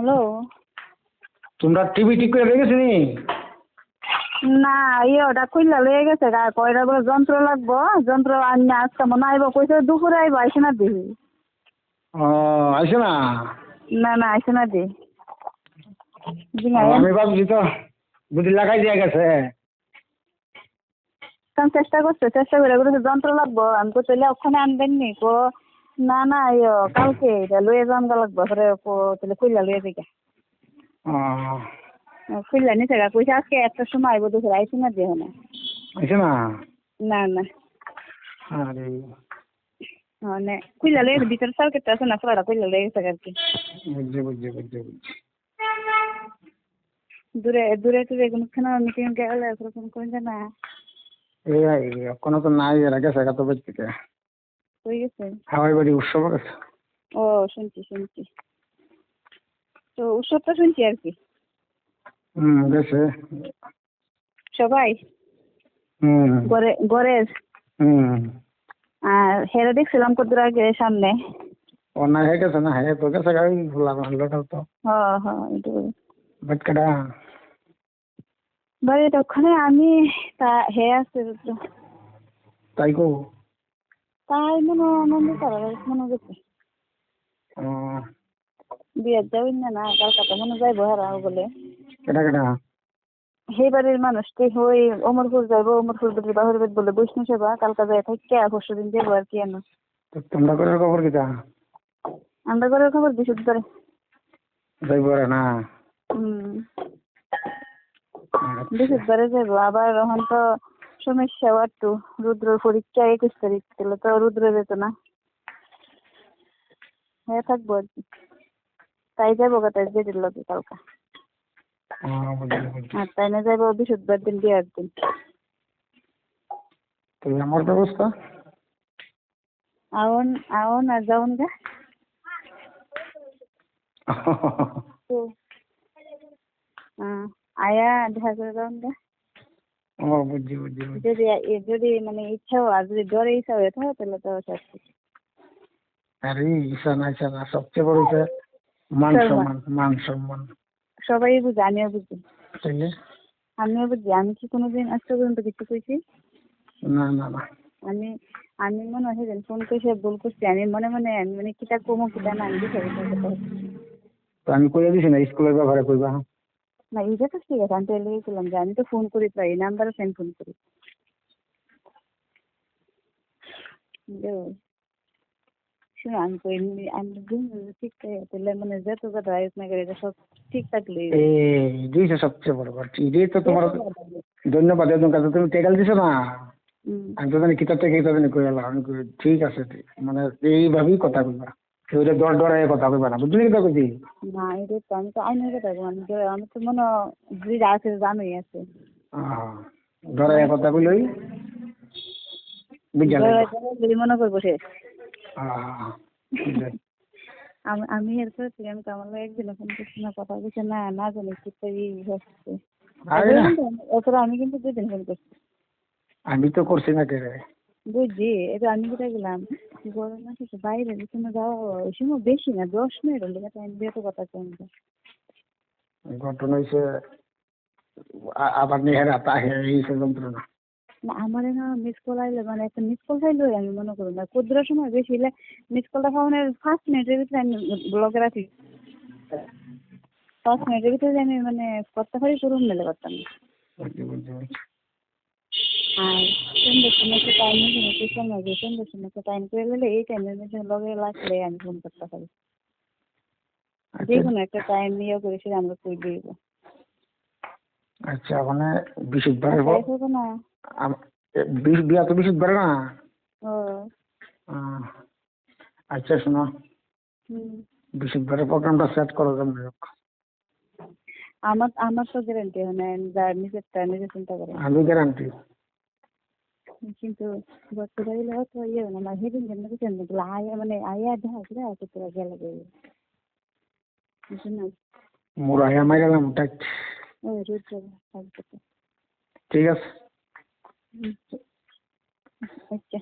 Hello? তোমরা TV ঠিক করে রেখেছি নি না ইয়ে ওটা খুললা লয়ে গেছে গা কয়টা বলে যন্ত্র লাগবো যন্ত্র আনি আজকে মনে আইব কইছে দুপুরে আইব আইসে না দিহি ও আইসে না? না না আইসে না দি। আমি ভাবছি তো বুদ্ধি লাগাই দিয়ে গেছে। চেষ্টা করছে চেষ্টা করে যন্ত্র লাগবো আমি কই তাহলে ওখানে আনবেন নি কো না না ইয়ে কালকে এটা লয়ে যান গা লাগবো পরে কো তাহলে খুললা লয়ে ও খুললা নিছে গা কইছে আজকে একটা সময় আইব দুপুরে আইসে না দিও না আইসে না? না না। আরে মানে খুললা লয়ে ভিতরে সার্কিটটা আছে না পুরাটা খুললা লয়ে গেছে আর কি বুঝছি বুঝছি বুঝছি বুঝছি দূরে দূরে টুরে কোনখানে মিটিং গেলে ওরকম করে না এই কোনো তো নাই। এর আগে সেগা তো বেশ থেকে। হয়ে গেছে? বাড়ি ও শুনছি শুনছি। তো উৎসবটা শুনছি আর কি? হুম গেছে সবাই? হুম। হুম। আর হেরে দেখছিলাম কত আগে সামনে? ও না হয়ে গেছে না হ্যাঁ তো গেছে গাড়ি ভুলা লোটাল তো। হ হ একটু বাটকাটা বাড়িটা ওখানে আমি তা হে আছে তাই কো তাই মনে আনন্দ করার মনে গেছে। বিয়ের যাবেন না না কালকাতা মনে যাইব হেরা বলে। কেটা কেটা সেই বাড়ির মানুষটি হই অমরপুর যাইবো অমরপুর বেটি বাহুর বেদ বলে বৈষ্ণব সেবা কালকা যায় থাকে পরশু দিন যাব আর কি এনো। তোমরা করে খবর কিটা আমরা করে খবর বিশুদ্ধ করে যাইব না? হুম। আচ্ছা। বৃহস্পতিবারে যাব আবার এখন তো সমস্যা একটু রুদ্রর পরীক্ষা একুশ তারিখ তাহলে তো রুদ্র যেত না। হ্যাঁ থাকব আর কি। তাই যাব গা তাই যেটির লগে কালকা। বুঝলি। আর তাই না যাব বৃহস্পতিবার দিন বিয়ার দিন। তো আমার ব্যবস্থা? আউন আউন আর যাউন গা। হ্যাঁ, আয়া দেখা করে যাউন গা। ও বুঝছি বুঝছি বুঝছি। যদি এ- যদি মানে ইচ্ছা আর যদি ডরে ইচ্ছা হয়ে থাকে তাহলে তো কিছু আরে ঈশা না ঈশা না সবচেয়ে বড় হচ্ছে মান সম্মান। মান সম্মান। সবাই বুঝে আমিও বুঝি। বুঝলি আমিও বুঝি আমি কি কোনোদিন আজ পর্যন্ত কিছু কইছি? না না না। আমি আমি মনে হয় সেদিন ফোন করে সে ভুল করছি আমি মনে মনে আমি মানে কিতা কমো কিতা না আমি তো আমি কইয়া দিছি না স্কুলের ব্যাপারে কইবা হ্যাঁ? না এটা তো ঠিক আছে আমি তো এলে গেছিলাম যে আমি তো ফোন করি প্রায় নাম্বারও সেন্ড ফোন করি শোনো আমি কই এমনি আমি দিন ঠিক তাহলে মানে যত কথা আয়োজন না করে এটা সব ঠিক থাকলে এই সবচেয়ে বড় কথা এটাই তো তোমার ধন্যবাদ একদম কাছে তুমি টেকাল দিছো না। আমি তো জানি কিতাব থেকে কিতাব জানি কই এলাম আমি ঠিক আছে। মানে এইভাবেই কথা কইবা দর ডরায় কথা কইবা না বুঝলি কিতা কইছি? না এটা তো আমি তো আইনের কথা কই, আমি তো আমি তো মনে যে আছে জানোই আছে। ডরায় কথা কইলই বুঝা যদি মনে করব সে। আমি আমি তো আমার একদিন ফোন করছি না কথা বলছে না না জানি কি হচ্ছে। আমি কিন্তু দুদিন ফোন করছি। আমি তো করছি না কে বুঝছি এটা আমি কোথায় গেলাম গরম মাসে তো বাইরে বিছানা যাওয়া ওই সময় বেশি না দশ মিনিট হলে টাইম দিয়ে তো কথা কমবে ঘটনা হয়েছে আবার নেহেরা তাহে এই যন্ত্রণা। না আমার না মিস কল আইলে মানে একটা মিস কল চাইলে আমি মনে করি না ক্ষুদ্র সময় বেশি হলে মিস কলটা পাওয়ানোর ফার্স্ট মিনিটের ভিতরে আমি ব্লগে রাখি। ফার্স্ট মিনিটের ভিতরে আমি মানে করতে পারি করুন মেলে করতাম না বুঝছি বুঝছি বুঝছি। আর সন্ধ্যের টাইম একটু সময় দিয়ে সন্ধ্যের সময় টাইম করে গেলে এই টাইমের মধ্যে লগে লাগলে আমি ফোন করতে পারি যে আচ্ছা কোনো একটা টাইম নিয়ে করে সেটা আমরা করে দিব আচ্ছা মানে তাই না বিয়া তো বৃহস্পতিবারে না আচ্ছা শোনো বৃহস্পতিবারের প্রোগ্রামটা সেট করো কেমন আমার আমার তো গ্যারান্টি হয় না নিজেরটা নিজে চিন্তা করে আমি গ্যারান্টি কিন্তু বছর হইলে হয়তো ইয়ে না আমার হেডিং কেন কিছু না আয়া মানে আয়া দেখা করে আছে তোরা গেলে গেলে মোৰ মোর আয়া মাইরালাম টাইট। ওই রুদ্র থাকবে তো ঠিক আছে। আচ্ছা।